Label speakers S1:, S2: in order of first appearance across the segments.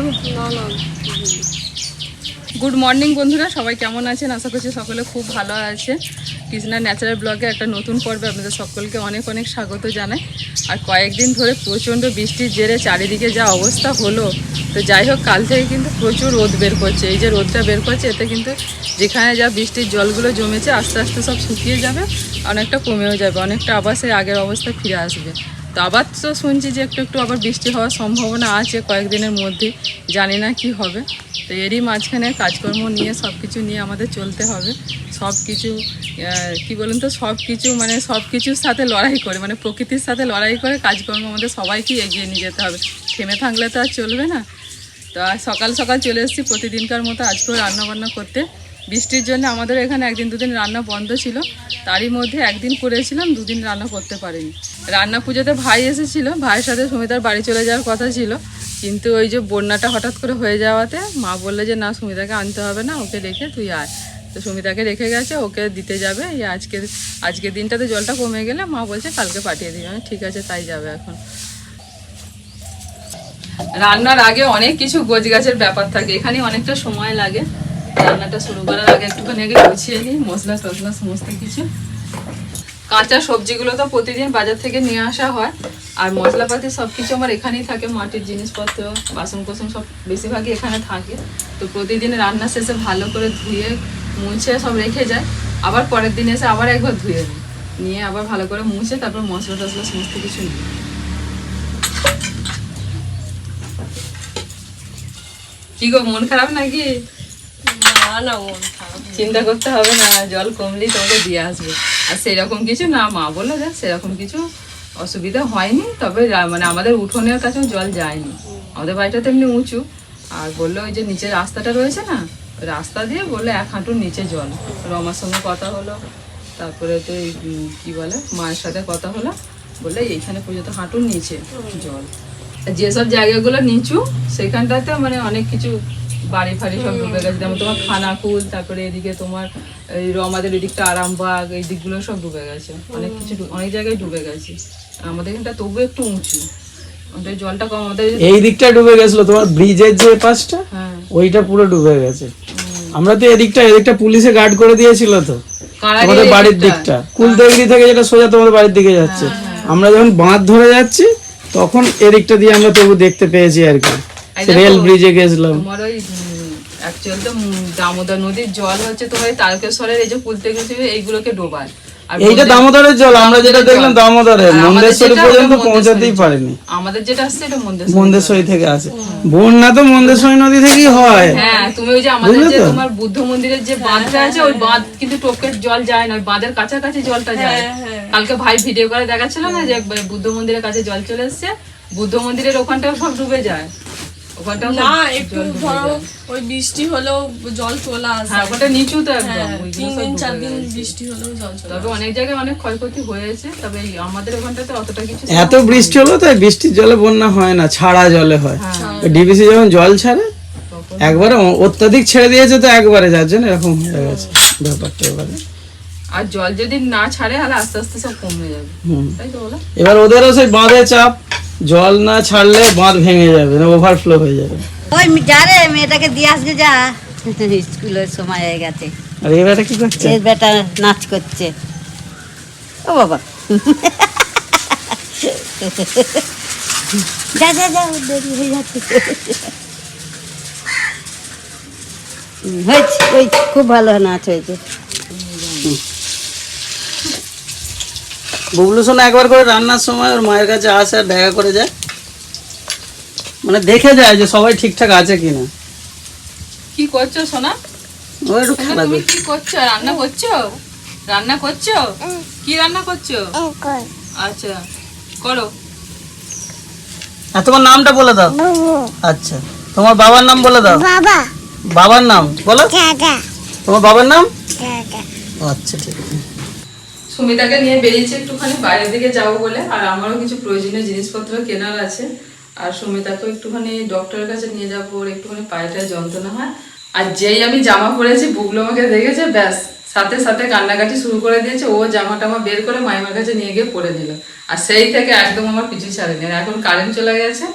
S1: একদম। না না। গুড মর্নিং বন্ধুরা। সবাই কেমন আছেন? আশা করছি সকলে খুব ভালো আছে। কৃষ্ণা ন্যাচারাল ব্লগে একটা নতুন পর্বে আপনাদের সকলকে অনেক অনেক স্বাগত জানাই। আর কয়েকদিন ধরে প্রচণ্ড বৃষ্টির জেরে চারিদিকে যা অবস্থা হলো তো যাই হোক কাল থেকে কিন্তু প্রচুর রোদ বের করছে। এই যে রোদটা বের করছে এতে কিন্তু যেখানে যা বৃষ্টির জলগুলো জমেছে আস্তে আস্তে সব শুকিয়ে যাবে অনেকটা কমেও যাবে অনেকটা আবার সেই আগের অবস্থায় ফিরে আসবে। তো আবার তো শুনছি যে একটু একটু আবার বৃষ্টি হওয়ার সম্ভাবনা আছে কয়েকদিনের মধ্যে, জানি না কি হবে। তো এরই মাঝখানে কাজকর্ম নিয়ে সব কিছু নিয়ে আমাদের চলতে হবে। সব কিছু কি বলুন তো সব কিছু মানে সব কিছুর সাথে লড়াই করে মানে প্রকৃতির সাথে লড়াই করে কাজকর্ম আমাদের সবাইকেই এগিয়ে নিয়ে যেতে হবে। থেমে থাকলে তো আর চলবে না। তো সকাল সকাল চলে এসেছি, প্রতিদিনকার মতো আজকেও রান্না বান্না করতে। বৃষ্টির জন্য আমাদের এখানে একদিন দুদিন রান্না বন্ধ ছিল। তারই মধ্যে একদিন করেছিলাম, দুদিন রান্না করতে পারিনি। রান্না পুজোতে ভাই এসেছিল, ভাইয়ের সাথে সুমিতার বাড়ি চলে যাওয়ার কথা ছিল। কিন্তু ওই যে বন্যাটা হঠাৎ করে হয়ে যাওয়াতে মা বললে যে, না, সুমিতাকে আনতে হবে না, ওকে রেখে তুই আয়। তো সুমিতাকে রেখে গেছে, ওকে দিতে যাবে। এই আজকের আজকের দিনটাতে জলটা কমে গেলে মা বলছে, কালকে পাঠিয়ে দিবে। ঠিক আছে, তাই যাবে এখন। রান্নার আগে অনেক কিছু গোছ গাছের ব্যাপার থাকে, এখানে অনেকটা সময় লাগে। রান্নাটা শুরু করার আগে একটুখানি আগে গুছিয়ে নিই, মশলা টসলা সমস্ত কিছু। কাঁচা সবজিগুলো তো প্রতিদিন বাজার থেকে নিয়ে আসা হয়। আর মশলাপাতি সব কিছু আমার এখানেই থাকে, মাটির জিনিসপত্র বাসন কোসন সব বেশিরভাগই এখানে থাকে। তো প্রতিদিন রান্না শেষে ভালো করে ধুয়ে, মুছে সব রেখে যায়। আবার পরের দিন এসে আবার একবার ধুয়ে নিই। নিয়ে আবার ভালো করে মুছে তারপর মশলা টসলা সমস্ত কিছু নিই। কি গো, মন খারাপ নাকি?
S2: না না
S1: চিন্তা করতে হবে না, জল কমলেই তোমাকে দিয়ে আসবে। আর সেরকম কিছু না, মা বলল যে সেরকম কিছু অসুবিধা হয়নি, তবে মানে আমাদের উঠোনের কাছেও জল যায়নি। আমাদের বাড়িটা তো এমনি উঁচু। আর বলল ওই যে নিচের রাস্তাটা রয়েছে না, রাস্তা দিয়ে বলল এক হাঁটুর নিচে জল। রমার সঙ্গে কথা হলো। তারপরে তো কি বলে, মায়ের সাথে কথা হলো। বললে, এইখানে পর্যন্ত হাঁটুর নিচে জল। যেসব জায়গাগুলো নিচু, সেখানটাতে মানে অনেক কিছু বাড়ি ফাড়ি সব ডুবে গেছে। যেমন তোমার খানাকুল তারপরে এদিকে তোমার এই রমাদের এদিকটা আরামবাগ এই দিকগুলো সব ডুবে গেছে। অনেক কিছু অনেক জায়গায় ডুবে গেছে। আমাদের এখানটা তবু একটু উঁচু। জলটা কম আমাদের এই
S3: দিকটা ডুবে গেছিল তোমার ব্রিজের যে পাশটা
S1: হ্যাঁ।
S3: ওইটা পুরো ডুবে গেছে। আমরা তো এদিকটা এদিকটা পুলিশে গার্ড করে দিয়েছিল তো। তোমাদের বাড়ির
S1: দিকটা।
S3: দিকটা থেকে যেটা সোজা তোমাদের বাড়ির দিকে যাচ্ছে। আমরা যখন বাঁধ ধরে যাচ্ছি তখন এদিকটা দিয়ে আমরা তবু দেখতে পেয়েছি আর কি। রেল ব্রিজে গেছিলাম।
S1: তোমার ওই অ্যাকচুয়াল তো দামোদর নদীর জল হচ্ছে তোমার তারকেশ্বরের এই যে পুলতে এইগুলোকে ডোবায়
S3: এইটা দামোদরের জল আমরা যেটা দেখলাম দামোদরের
S1: হ্যাঁ,
S3: মন্দেশ্বরী পর্যন্ত পৌঁছাতেই পারেনি।
S1: আমাদের যেটা আসছে এটা মন্দেশ্বরী।
S3: মন্দেশ্বরী থেকে আছে বন্যা তো মন্দেশ্বরী নদী থেকেই হয়।
S1: হ্যাঁ তুমি ওই যে আমাদের যে তোমার বুদ্ধ মন্দিরের যে বাঁধটা আছে ওই বাঁধ কিন্তু টোপের জল যায় না ওই বাঁধের কাছাকাছি জলটা যায়। কালকে ভাই ভিডিও করে দেখাচ্ছিল না যে বুদ্ধ মন্দিরের কাছে জল চলে এসছে? বুদ্ধ মন্দিরের ওখানটাও সব ডুবে যায়।
S2: না
S1: জল
S2: একটু ধরো ওই বৃষ্টি হলেও জল চলে আসে।
S1: হ্যাঁ ওখানটা নিচু তো একদম
S2: হ্যাঁ, তিন দিন চার দিন বৃষ্টি হলেও জল চলে
S1: তবে অনেক জায়গায় অনেক ক্ষয়ক্ষতি হয়েছে তবে আমাদের ওখানটাতে অতটা কিছু
S3: এত বৃষ্টি হলো তাই বৃষ্টির জলে বন্যা হয় না ছাড়া জলে হয়।
S1: হ্যাঁ।
S3: ডিবিসি যখন জল ছাড়ে একবারে অত্যাধিক ছেড়ে দিয়েছে তো একবারে যার জন্য এরকম হয়ে গেছে ব্যাপারটা এবারে।
S1: আর জল যদি না ছাড়ে তাহলে আস্তে আস্তে সব কমে যাবে। তাই তো
S3: এবার ওদেরও সেই বাঁধে চাপ। জল না ছাড়লে বাঁধ ভেঙে যাবে না ওভারফ্লো হয়ে যাবে।
S4: ওই যা রে মেয়েটাকে দিয়ে আসবে যা। স্কুলের সময় হয়ে গেছে।
S3: আর এবারে কি করছে?
S4: এর বেটা নাচ করছে। ও বাবা। যা যা যা দেরি হয়ে যাচ্ছে। হয়েছে ওই খুব ভালো নাচ হয়েছে।
S3: বুবলু সোনা একবার করে রান্নার সময় ওর মায়ের কাছে আসে আর দেখা করে যায়। মানে দেখে যায় যে সবাই ঠিকঠাক আছে কিনা।
S1: কি করছ সোনা?
S3: ও একটু খেলা
S1: তুমি কি করছ? রান্না করছ? রান্না করছ? কি রান্না করছ? আচ্ছা করো।
S3: আর তোমার নামটা বলে দাও। আচ্ছা তোমার বাবার নাম বলে দাও।
S5: বাবা।
S3: বাবার নাম বলো। তোমার বাবার নাম? আচ্ছা ঠিক আছে।
S1: সুমিতাকে নিয়ে বেরিয়েছি একটুখানি, বাইরের দিকে যাব বলে। আর আমারও কিছু প্রয়োজনীয় জিনিসপত্র কেনার আছে। আর সুমিতাকেও একটুখানি ডক্টরের কাছে নিয়ে যাব, ওর একটুখানি পায়েটা যন্ত্রণা হয়। আর যেই আমি জামা পরেছি বুগলো আমাকে দেখেছে, ব্যাস, সাথে সাথে কান্নাকাটি শুরু করে দিয়েছে। ও জামা টামা বের করে মাইমার কাছে নিয়ে গিয়ে পরে নিল আর সেই থেকে একদম আমার পিছু ছাড়েনি। এখন কারেন্ট চলে গেছে।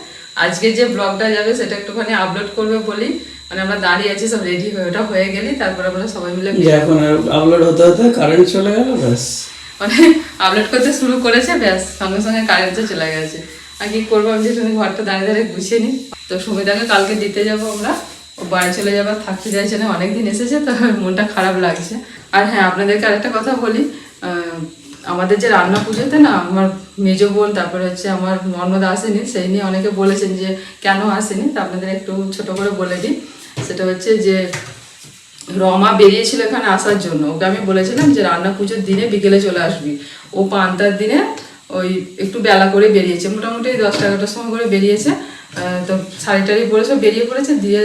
S1: আজকে যে ব্লগটা যাবে, সেটা একটুখানি আপলোড করবে বলি মানে আমরা দাঁড়িয়ে আছি সব রেডি হয়ে ওটা হয়ে গেলি তারপর আমরা সবাই মিলে
S3: এখন আপলোড হতে হতে কারেন্ট চলে গেল ব্যাস।
S1: মানে আপলোড করতে শুরু করেছে ব্যাস সঙ্গে সঙ্গে কারেন্টও চলে গেছে। আর কি করব আমি যে তুমি ঘরটা দাঁড়িয়ে দাঁড়িয়ে গুছিয়ে নিই তো সুমিতাকে কালকে দিতে যাব আমরা। ও বাড়ি চলে যাবে আর থাকতে চাইছে না অনেকদিন এসেছে তো মনটা খারাপ লাগছে। আর হ্যাঁ আপনাদেরকে আরেকটা কথা বলি আহ, আমাদের যে রান্না পুজোতে না, আমার মেজ বোন, তারপরে হচ্ছে আমার নর্মদা আসেনি সেই নিয়ে অনেকে বলেছেন যে, কেন আসেনি? তা আপনাদের একটু ছোট করে বলে দিই। সেটা হচ্ছে যে, রমা বেরিয়েছিল এখানে আসার জন্য। ওকে আমি বলেছিলাম যে, রান্না পুজোর দিনে বিকেলে চলে আসবি। ও পান্তার দিনে ওই একটু বেলা করে বেরিয়েছে। মোটামুটি দশটা এগারোটার সময় করে বেরিয়েছে। তো শাড়ি টাড়ি পরে সব বেরিয়ে পড়েছে, দিয়ে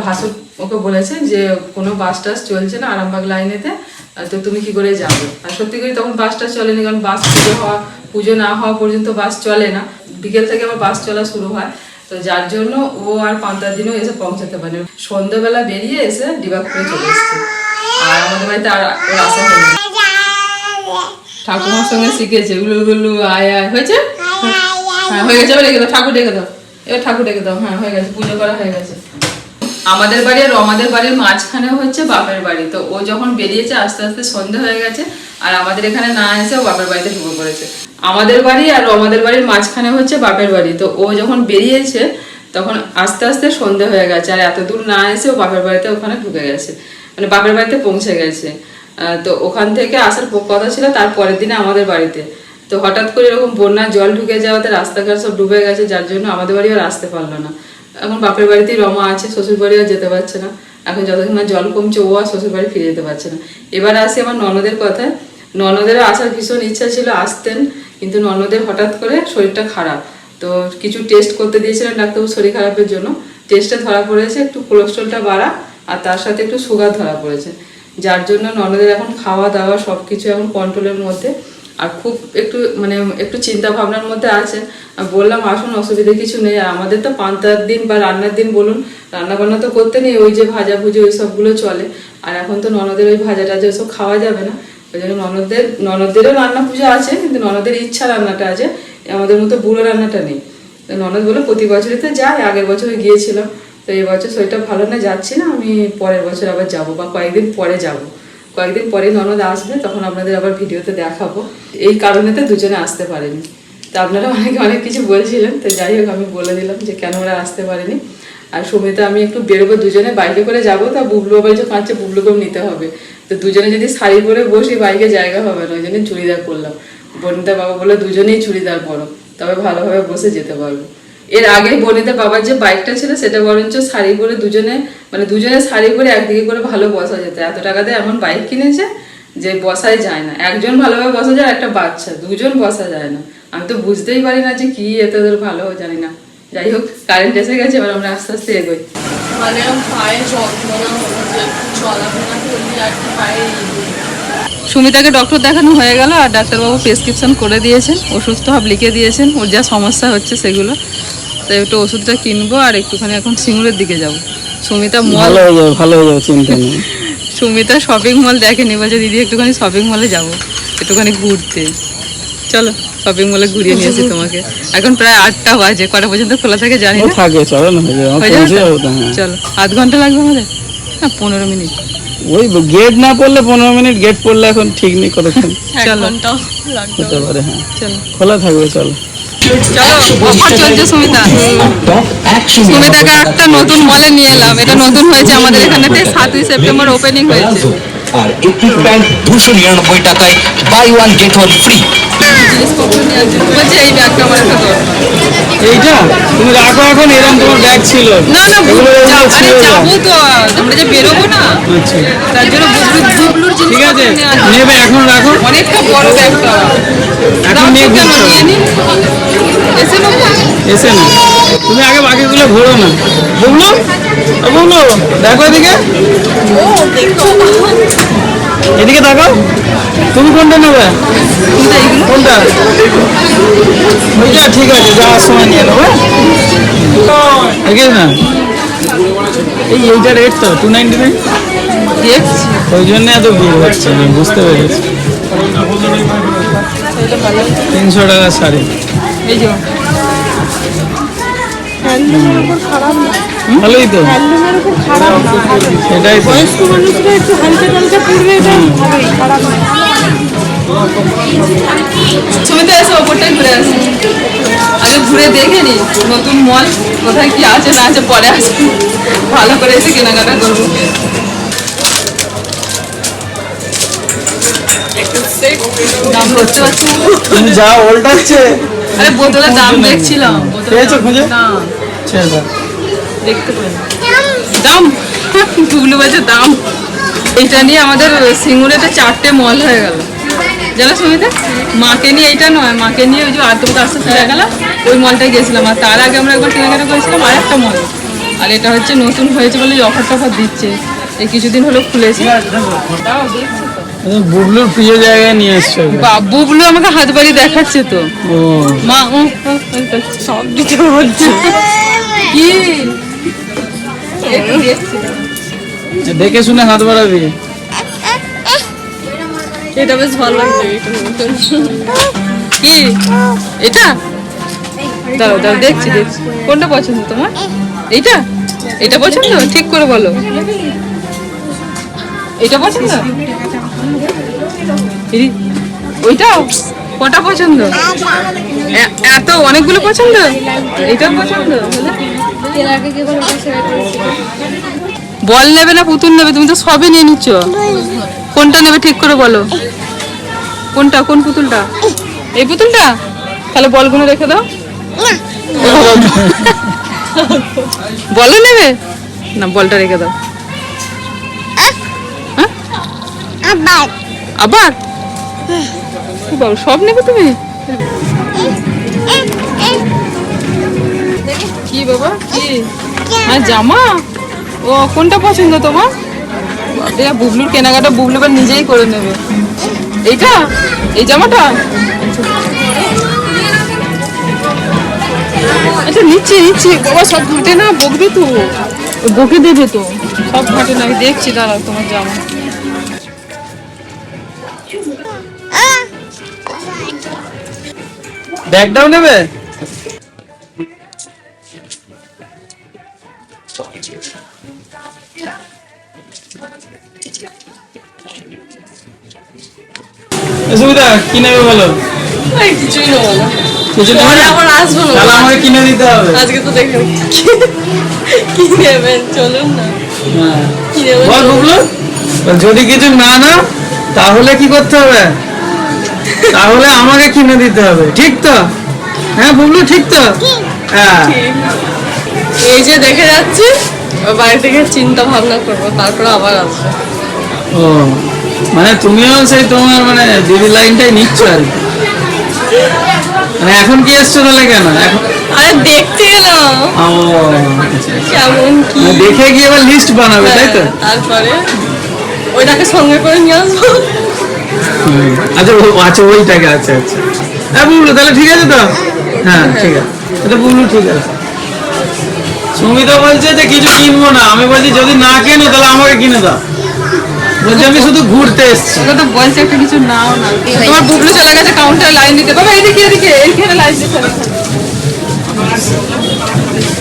S1: ভাসুর ওকে বলেছে যে, কোনো বাস টাস চলছে না, আরামবাগ লাইনেতে তো তুমি কি করে যাবে? আর সত্যি করে তখন বাসটা চলেনি কারণ বাস পুজো হওয়া, পুজো না হওয়া পর্যন্ত বাস চলে না। বিকেল থেকে আবার বাস চলা শুরু হয়। তো যার জন্য ও আর পান্তার দিনও এসে পৌঁছাতে পারে সন্ধ্যাবেলা বেরিয়ে এসে ডিবাগ করে চলে এসছে। আর আমাদের বাড়িতে আর ওর আসা হয়নি। ঠাকুমার সঙ্গে শিখেছে, উলু গুলু, আয় আয়, হয়েছে? হ্যাঁ হয়ে গেছে রেখে দাও, ঠাকুর ডেকে দাও। এবার ঠাকুর ডেকে দাও হ্যাঁ হয়ে গেছে, পুজো করা হয়ে গেছে। আমাদের বাড়ি আর রমাদের বাড়ির মাঝখানে হচ্ছে বাপের বাড়ি। তো ও যখন বেরিয়েছে, আস্তে আস্তে সন্ধে হয়ে গেছে, আর আমাদের এখানে না এসে ও বাপের বাড়িতে ঢুকে পড়েছে। আমাদের বাড়ি আর আমাদের বাড়ির মাঝখানে হচ্ছে বাপের বাড়ি। তো ও যখন বেরিয়েছে, তখন আস্তে আস্তে সন্ধে হয়ে গেছে, আর এত দূর না এসে ও বাপের বাড়িতে ওখানে ঢুকে গেছে। মানে বাপের বাড়িতে পৌঁছে গেছে। তো ওখান থেকে আসার কথা ছিল তার পরের দিনে আমাদের বাড়িতে। তো হঠাৎ করে এরকম বন্যা জল ঢুকে যাওয়াতে রাস্তাঘাট সব ডুবে গেছে, যার জন্য আমাদের বাড়ি আর আসতে পারল না। এখন বাপের বাড়িতেই রমা আছে, শ্বশুর বাড়ি আর যেতে পারছে না। এখন যতক্ষণ না জল কমছে, ও আর শ্বশুর বাড়ি ফিরে যেতে পারছে না। এবার আসি আমার ননদের কথায়। ননদেরও আসার ভীষণ ইচ্ছা ছিল, আসতেন, কিন্তু ননদের হঠাৎ করে শরীরটা খারাপ। তো কিছু টেস্ট করতে দিয়েছিলেন ডাক্তারবাবু শরীর খারাপের জন্য। টেস্টে ধরা পড়েছে, একটু কোলেস্ট্রলটা বাড়া, আর তার সাথে একটু সুগার ধরা পড়েছে। যার জন্য ননদের এখন খাওয়া দাওয়া সব কিছু এখন কন্ট্রোলের মধ্যে। আর খুব একটু মানে একটু চিন্তা ভাবনার মধ্যে আছে আর বললাম, আসুন, অসুবিধা কিছু নেই। আর আমাদের তো পান্তার দিন বা রান্নার দিন, বলুন। রান্না বান্না তো করতে নেই, ওই যে ভাজা ভুজি, ওই সবগুলো চলে। আর এখন তো ননদের ওই ভাজা টাজা ওইসব খাওয়া যাবে না। ওই জন্য ননদদের ননদেরও রান্না পুজো আছে, কিন্তু ননদের ইচ্ছা রান্নাটা আছে। আমাদের মতো বুড়ো রান্নাটা নেই। ননদ বলে প্রতি বছরই তো যাই, আগের বছরে গিয়েছিলাম। তো এবছর শরীরটা ভালো না, যাচ্ছি না। আমি পরের বছর আবার যাব বা কয়েকদিন পরে যাব। কয়েকদিন পরে ননদ আসবে, তখন আপনাদের আবার ভিডিওতে দেখাবো। এই কারণে তো দুজনে আসতে পারেনি। তা আপনারা অনেকে অনেক কিছু বলছিলেন, তো যাই হোক আমি বলে দিলাম যে কেন ওরা আসতে পারেনি। আর সুমিতা, আমি একটু বেরোবো, দুজনে বাইকে করে যাব, তা বুবলু আবার যে কাঁদছে বুবলুকেও নিতে হবে। তো দুজনে যদি শাড়ি পরে বসি, বাইকে জায়গা হবে না, ওই জন্য চুড়িদার পরলাম বনিতা বাবা বলে দুজনেই চুড়িদার পরো, তবে ভালোভাবে বসে যেতে পারব। এর আগে বনিতা বাবার যে বাইকটা ছিল, সেটা বরঞ্চ শাড়ি পরে দুজনে মানে দুজনে শাড়ি পরে একদিকে করে ভালো বসা যেত। এত টাকাতে এমন বাইক কিনেছে যে বসাই যায় না। একজন ভালোভাবে বসা যায় একটা বাচ্চা। দুজন বসা যায় না। আমি তো বুঝতেই পারি না যে কি এত ভালো, জানি না। যাই হোক কারেন্ট এসে গেছে এবার আমরা আস্তে আস্তে এগোই।
S2: মানে পায়ে যন্ত্রণা হলো চলাফেরা করলে আর কি পায়ে
S1: সুমিতাকে ডক্টর দেখানো হয়ে গেল আর ডাক্তারবাবু প্রেসক্রিপশন করে দিয়েছেন ওষুধ তো সব লিখে দিয়েছেন ওর যা সমস্যা হচ্ছে সেগুলো। তাই একটু ওষুধটা কিনবো আর একটুখানি এখন সিঙ্গুরের দিকে যাব। সুমিতা মল
S3: ভালো হয়ে যাবে ভালো হয়ে যাবে চিন্তা নেই।
S1: সুমিতা শপিং মল দেখেনি বলছে দিদি একটুখানি শপিং মলে যাব একটুখানি ঘুরতে। চলো। শপিং মলে ঘুরিয়ে নিয়েছি তোমাকে। এখন প্রায় আটটা বাজে কটা পর্যন্ত খোলা থাকে জানি না।
S3: থাকে চলো না হয়ে
S1: চলো আধ ঘণ্টা লাগবে আমাদের? না পনেরো মিনিট।
S3: ওই গেট না পড়লে পনেরো মিনিট গেট পড়লে এখন ঠিক নেই কতক্ষণ।
S1: চলো।
S3: হতে পারে হ্যাঁ।
S1: চলো।
S3: খোলা থাকবে চলো।
S1: চলো অফার চলছে সুমিতা। সুমিতাকে একটা নতুন মলে নিয়ে এলাম। এটা নতুন হয়েছে আমাদের এখানে সাতই সেপ্টেম্বর ওপেনিং হয়েছে।
S5: আর এপিক প্যান্ট দুশো নিরানব্বই টাকায় buy one get one free
S1: একটা
S3: এইটা? তুমি রাখো এখন এরকম তোমার ব্যাগ ছিল।
S1: না না আরে যাব তো আমরা যে বেরোবো না।
S3: আচ্ছা।
S1: তার জন্য বুবলুর
S3: ঠিক আছে। নেবে এখন রাখো।
S1: অনেকটা বড় ব্যাগটা
S3: এখন নিয়ে ঘুরছো।
S1: এসে নেব।
S3: এসে না। তুমি আগে বাকিগুলো ঘোরো না। বুবলু ও বুবলু দেখো এদিকে। এদিকে দেখো তুমি কোনটা নেবে? কোনটা? ওইটা ঠিক আছে যাওয়ার সময় নিয়ে নেব এগিয়ে না এই এইটা রেট তো টু নাইনটি নাইন ওই জন্য এত ভিড় হচ্ছে আমি বুঝতে পেরেছি। তিনশো টাকা শাড়ি।
S1: এই যে।
S2: খারাপ না
S3: ভালোই তো। সেটাই
S2: বয়স্ক মানুষরা একটু হালকা হালকা পড়বে এটা ভালোই খারাপ না।
S1: ছবিতে এসে ওপরটাই ঘুরে আসি। আগে ঘুরে দেখে নি নতুন মল কোথায় কি আছে না আছে পরে আসি। ভালো করে এসে কেনাকাটা করব।
S3: যা ওল্টাচ্ছে
S1: আরে বোতলের দাম দেখছিলাম। বোতলের
S3: খুঁজে?
S1: না।
S3: ছেড়ে দাও।
S1: দেখতে পাই দাম? টুকলু বাজে দাম। এটা নিয়ে আমাদের সিঙ্গুরেতে চারটে মল হয়ে গেল। জানো সুমিতা? মাকে নিয়ে এইটা নয় মাকে নিয়ে ওই যে আর তোমাকে আস্তে আস্তে গেলাম ওই মলটায় গেছিলাম আর তার আগে আমরা একবার কেনাকাটা করেছিলাম আর একটা মল আর এটা হচ্ছে নতুন হয়েছে বলে অফার টফার দিচ্ছে। এই কিছুদিন হলো খুলেছে।
S3: বুবলুর প্রিয় জায়গায় নিয়ে এসছো
S1: বা- বুবলু আমাকে হাত বাড়ি দেখাচ্ছে তো। মা সব দিতে বলছে। কি?
S3: দেখে শুনে হাত বাড়াবি।
S2: এটা বেশ ভালো লাগছে
S1: কি? এটা? দাঁড়াও দাঁড়াও, দেখছি দেখছি। কোনটা পছন্দ তোমার? এইটা? এটা পছন্দ? ঠিক করে বলো। এটা পছন্দ? ওইটাও কটা পছন্দ? এত, অনেকগুলো পছন্দ? এটাও পছন্দ? বল নেবে না, পুতুল নেবে, তুমি তো সবই নিয়ে নিচ্ছ। কোনটা নেবে ঠিক করে বলো। কোনটা, কোন পুতুলটা? এই পুতুলটা? তাহলে বলগুলো রেখে দাও। বলো নেবে? না, বলটা রেখে দাও। হ্যাঁ? আবার? বলো সব নেবে তুমি? বাবা? হ্যাঁ জামা? ও, কোনটা পছন্দ তোমার? এটা বুবলুর কেনাকাটা বুবলু এবার নিজেই করে নেবে। এইটা? এই জামাটা? আচ্ছা নিচ্ছি নিচ্ছি। বাবা, সব ঘাটে না? বকবে তো? বকে দেবে তো? সব ঘাটে না, আমি দেখছি, দাঁড়াও, তোমার জামা।
S3: ব্যাগটাও নেবে? সুবিধা? কি নেবে বলো?
S2: কিছুই নেব না? আবার আসব না।
S3: তাহলে আমাকে কিনে দিতে হবে।
S2: আজকে তো কি নেবেন? চলুন না।
S3: হ্যাঁ। যদি কিছু না না তাহলে কি করতে হবে? তাহলে আমাকে কিনে দিতে হবে। ঠিক তো? হ্যাঁ বুবলু ঠিক তো? হ্যাঁ।
S2: এই যে দেখে যাচ্ছি বাড়ি থেকে চিন্তা ভাবনা করব তারপরে আবার আসব।
S3: ও। মানে তুমিও সেই তোমার মানে দিদি লাইনটাই নিচ্ছ আর কি। মানে এখন কি এসছো তাহলে কেন? এখন
S2: আরে দেখতে গেলাম
S3: ও আচ্ছা, আচ্ছা।
S2: কেমন কি?
S3: দেখে গিয়ে এবার লিস্ট বানাবে তাই তো?
S2: হ্যাঁ, তারপরে ওইটাকে সঙ্গে করে নিয়ে আসব।
S3: আচ্ছা আচ্ছা ওইটাকে আচ্ছা আচ্ছা। হ্যাঁ বুবলু তাহলে ঠিক আছে তো? হ্যাঁ ঠিক আছে। এটা বুবলু ঠিক আছে। সুমিতা বলছে যে কিছু কিনবো না। আমি বলছি যদি না কেনো তাহলে আমাকে কিনে দাও। বলছি আমি শুধু ঘুরতে এসেছি।
S1: তো বলছে একটা কিছু নাও না। তোমার বুবলু চলে গেছে কাউন্টারে লাইন দিতে বাবা এদিকে এদিকে এইখানে লাইন দিতে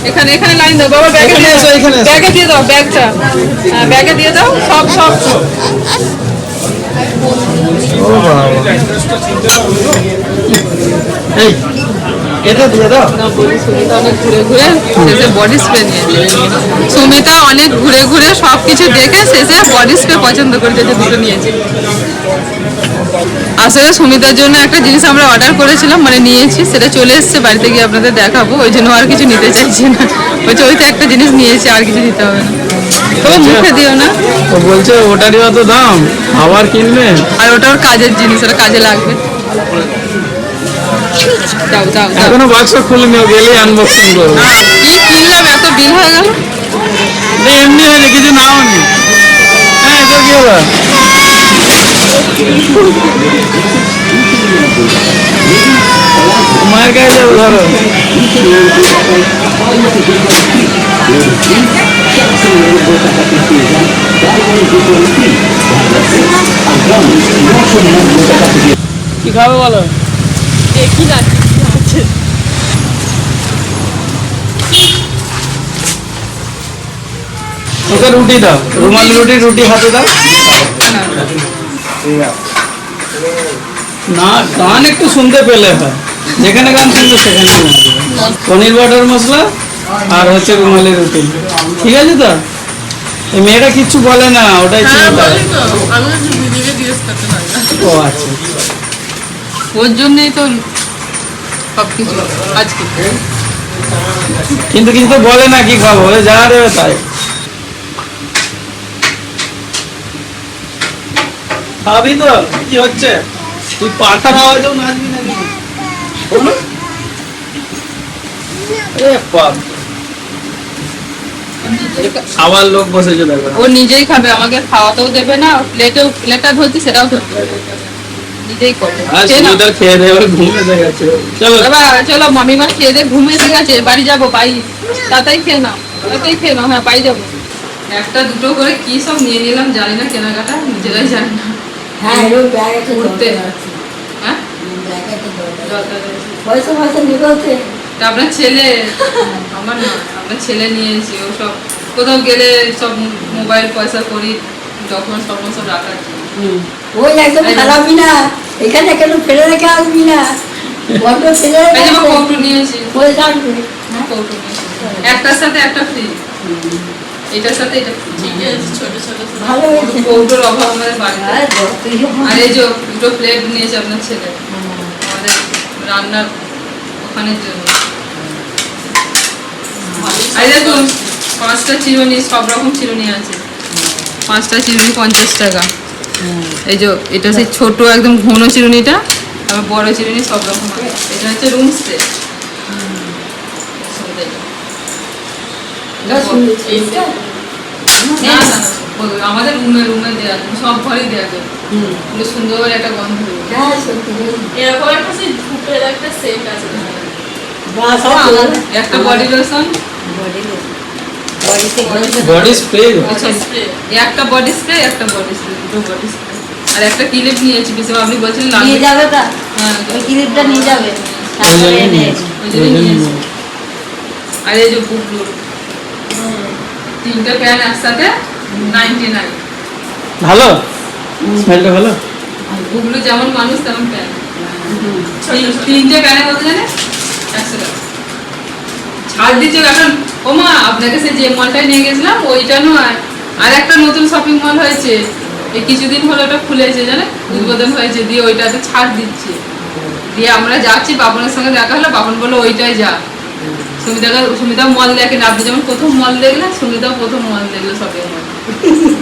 S1: এখানে এখানে লাইন দাও। বাবা ব্যাগে দিয়ে দাও।
S3: এখানে
S1: ব্যাগে দিয়ে দাও ব্যাগটা হ্যাঁ ব্যাগে দিয়ে দাও সব সব।
S3: ও বাবা। এই এটা দিয়ে দাও।
S1: সুমিতা অনেক ঘুরে ঘুরে শেষে বডি স্প্রে নিয়েছে সুমিতা অনেক ঘুরে ঘুরে সব কিছু দেখে শেষে বডি স্প্রে পছন্দ করেছে যে দুটো নিয়েছে আসলে সুমিতার জন্য একটা জিনিস আমরা অর্ডার করেছিলাম মানে নিয়েছি সেটা চলে এসেছে বাড়িতে গিয়ে আপনাদের দেখাবো। ওই জন্য আর কিছু নিতে চাইছি না। বলছে ওই তো একটা জিনিস নিয়েছি আর কিছু দিতে হবে না। তবে মুখে দিও না।
S3: ও বলছে ওটারই অত দাম আবার কিনবে?
S1: আর ওটা ওর কাজের জিনিস ওটা কাজে লাগবে।
S3: এখনও বাক্স খুলিনি ও গেলেই আনবক্সিং করব।
S1: না, কি কিনলাম এত বিল হয়ে গেল?
S3: না, এমনি হয়নি কিছু নাও নি হ্যাঁ তো কি হলো মায়ের কাছে যাব ধরো। কি খাবে বলো?
S2: দেখি না কি আছে
S3: ওকে রুটি দাও। রুমালি রুটি রুটি হাতে দাও। না গান একটু শুনতে পেলে হয়। যেখানে গান শুনবে সেখানে পনির বাটার মশলা আর হচ্ছে রুমালি রুটি। ঠিক আছে তো? এই মেয়েটা কিচ্ছু বলে না ওটাই
S2: হ্যাঁ
S3: চিন্তা। ও আচ্ছা।
S1: ওর জন্যই তো সব কিছু আজকে।
S3: কিন্তু কিছু তো বলে না কি খাব? যা দেবে তাই। খাবি তো কি হচ্ছে? তুই পাঠা খাওয়াতেও নাচবি নাকি? বলো এ বাপ। আবার লোক বসেছে দেখো
S1: ও নিজেই খাবে আমাকে খাওয়াতেও দেবে না প্লেটেও প্লেটটা ধরছি সেটাও ধরতে। নিজেই করবে। খেয়ে নাও।
S3: সুবিধার খেয়ে দেবে ঘুম গেছে। চলো।
S1: চলো মামিমার খেয়ে দিয়ে ঘুম এসে গেছে বাড়ি যাব বাই। তাতেই খেয়ে নাও তাতেই খেয়ে নাও হ্যাঁ বাড়ি যাব। একটা দুটো করে কি সব নিয়ে নিলাম জানি না কেনাকাটা নিজেরাই জানি না।
S4: হ্যাঁ
S1: ঘুরতে। হ্যাঁ।
S4: পয়সা পয়সা নিবে
S1: আপনার ছেলে আমার না আপনার ছেলে নিয়েছি ও সব কোথাও গেলে সব মোবাইল পয়সা করি যখন সব সব রাখা আছে।
S4: ওই একদম খারাপই না। এখানে কেন ফেলে রেখে আসবি না? বড্ড ফেলে রেখে
S1: যে আমার
S4: আসবে।
S1: কৌটো নিয়েছি
S4: ওই রাখবে
S1: একটার সাথে একটা ফ্রি এটার সাথে এটা
S2: ঠিক আছে ছোট ছোট ছোট।
S4: ভালো
S1: কৌটোর অভাব আমাদের বাড়িতে।
S4: আর যতই হোক।
S1: আর এই যে দুটো প্লেট নিয়েছে আপনার ছেলে। আমাদের রান্নার ওখানের জন্য। আর দেখুন পাঁচটা চিরুনি সব রকম চিরুনি আছে। পাঁচটা চিরুনি পঞ্চাশ টাকা। এই যে এটা সেই ছোট একদম ঘন চিরুনিটা আবার বড় চিরুনি সব রকম আছে এটা হচ্ছে রুম স্প্রে আমাদের রুমে রুমে দেওয়া সব ঘরেই দেওয়া যাবে সুন্দর একটা গন্ধ।
S4: হ্যাঁ, সত্যি রে।
S2: এরকম একটা সেই ধূপের একটা সেট আছে।
S1: আলাদা। একটা body lotion
S4: body lotion.
S3: Body spray
S1: আচ্ছা একটা বডি স্প্রে একটা বডি স্প্রে দুটো বডি স্প্রে আর একটা ক্লিপ নিয়েছি বিশেষ আপনি বলছিলেন
S4: নিয়ে যাবে তা?
S1: হ্যাঁ।
S4: ওই ক্লিপটা নিয়ে যাবে। তারপরে এনে
S1: আর এই যে বুকগুলো তিনটে প্যান একসাথে নাইনটি নাইন
S3: ভালো? স্মেলটা ভালো
S1: বুকগুলো যেমন মানুষ তেমন প্যান তিনটে প্যানে কত জানে একশো টাকা। ছাড় দিচ্ছে এখন ও মা, আপনাকে সে যে মলটায় নিয়ে গেছিলাম, ওইটা নয়। আর একটা নতুন শপিং মল হয়েছে। এই কিছুদিন হলো ওটা খুলেছে জানে উদ্বোধন হয়েছে, দিয়ে ওইটাতে ছাড় দিচ্ছে। দিয়ে আমরা যাচ্ছি, বাপনের সঙ্গে দেখা হলো, বাপন বলল, ওইটাই যা। সুমিতাকে সুমিতা মল দেখেন আপনি যেমন প্রথম মল দেখলেন, সুমিতাও প্রথম মল দেখল শপিং মল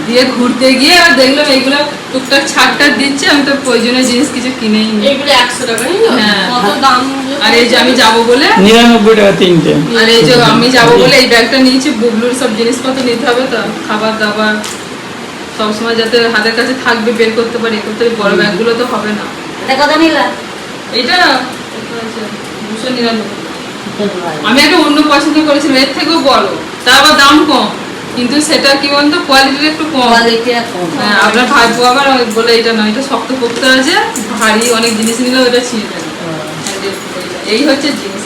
S1: দিয়ে ঘুরতে গিয়ে আর দেখলাম এইগুলো টুকটাক ছাড় দিচ্ছে আমি তো প্রয়োজনীয় জিনিস কিছু কিনেই নি।
S2: এগুলো একশো টাকা
S1: হ্যাঁ।
S2: দাম?
S1: আর এই যে আমি যাব বলে?
S3: নিরানব্বই টাকা তিনটে।
S1: আর এই যে আমি যাব বলে এই ব্যাগটা নিয়েছি বুবলুর সব জিনিসপত্র নিতে হবে তো খাবার দাবার সবসময় যাতে হাতের কাছে থাকবে বের করতে পারি করতে পারি বড় ব্যাগগুলো তো হবে না।
S4: এটা কথা নিলা?
S1: এটা দুশো নিরানব্বই। আমি একটা অন্য পছন্দ করেছিলাম এর থেকেও বড় তার আবার দাম কম। কিন্তু সেটা কি বলতো? কোয়ালিটিটা একটু কম।
S4: কোয়ালিটিটা কম।
S1: হ্যাঁ, আপনার আবার বলে এটা নয় এটা শক্ত পোক্ত আছে ভারী অনেক জিনিস নিলে ওটা ছিঁড়ে দেবে এই হচ্ছে জিনিস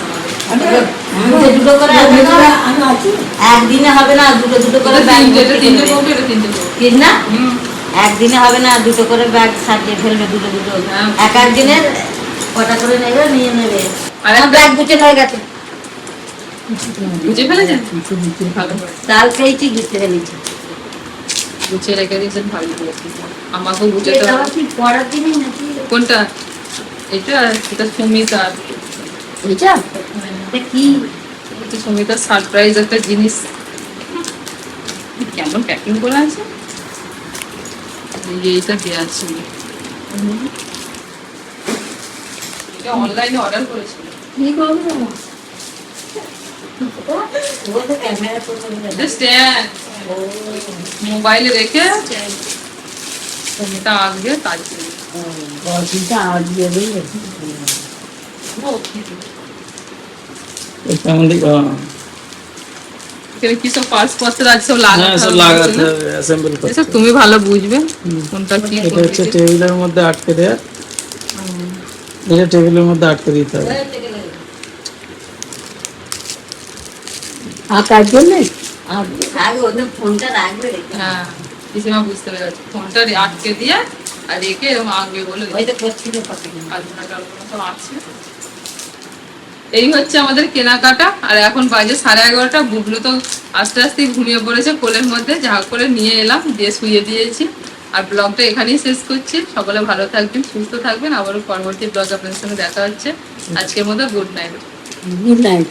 S4: একদিনে হবে না দুটো দুটো করে ব্যাগ না? একদিনে হবে না দুটো করে ব্যাগ সাজিয়ে ফেলবে দুটো দুটো।
S1: হ্যাঁ।
S4: এক এক দিনের কটা করে নেবে নিয়ে নেবে। ব্যাগ গুছে হয়ে গেছে।
S1: বুঝে ফেলেছেন?
S4: চাল খেয়েছি গুছে ফেলেছি।
S1: গুছিয়ে রেখে দিয়েছেন ভালো আমাকেও বুঝতে
S4: কি
S1: কোনটা? এটা এটা সুমিতা।
S4: এটা এটা কি?
S1: এটা সুমিতা সারপ্রাইজ একটা জিনিস। কেমন প্যাকিং করে আছে? এই এইটা দেওয়া ছিল অনলাইনে অর্ডার করেছিল।
S4: কি করব ও তো ক্যামেরা করবে
S1: এটা স্ট্যান্ড মোবাইলে রেখে এটা আঁকবে তার জন্য
S4: বলছিটা আওয়াজ দিয়ে দিলে
S3: এটা আমাদের আহ,
S1: এখানে কি সব পাসপত্র আছে সব
S3: হ্যাঁ
S1: লাগাতে
S3: সব
S1: হবে
S3: লাগাতে
S1: বুঝলে?
S3: হবে অ্যাসেম্বল করতে
S1: এসব
S3: হবে।
S1: তুমি ভালো বুঝবে কোনটা কি
S3: এটা হচ্ছে
S1: করবে।
S3: টেবিলের মধ্যে আটকে দেয়া এটা টেবিলের মধ্যে আটকে দিতে হবে
S4: আঁকার জন্য? আগে ওদের ফোনটা রাখবে।
S1: হ্যাঁ পিসিমা বুঝতে পেরেছে ফোনটা আটকে দিয়ে আর রেখে এরকম আঁকবে বলে। এই হচ্ছে আমাদের কেনাকাটা। আর এখন বাজে সাড়ে এগারোটা। বুবলু তো আস্তে আস্তে ঘুমিয়ে পড়েছে কোলের মধ্যে। যা করে নিয়ে এলাম দিয়ে শুয়ে দিয়েছি। আর ব্লগটা এখানেই শেষ করছি। সকলে ভালো থাকবেন সুস্থ থাকবেন। আবারও পরবর্তী ব্লগ আপনাদের সঙ্গে দেখা হচ্ছে। আজকের মতো গুড নাইট।
S4: Good night.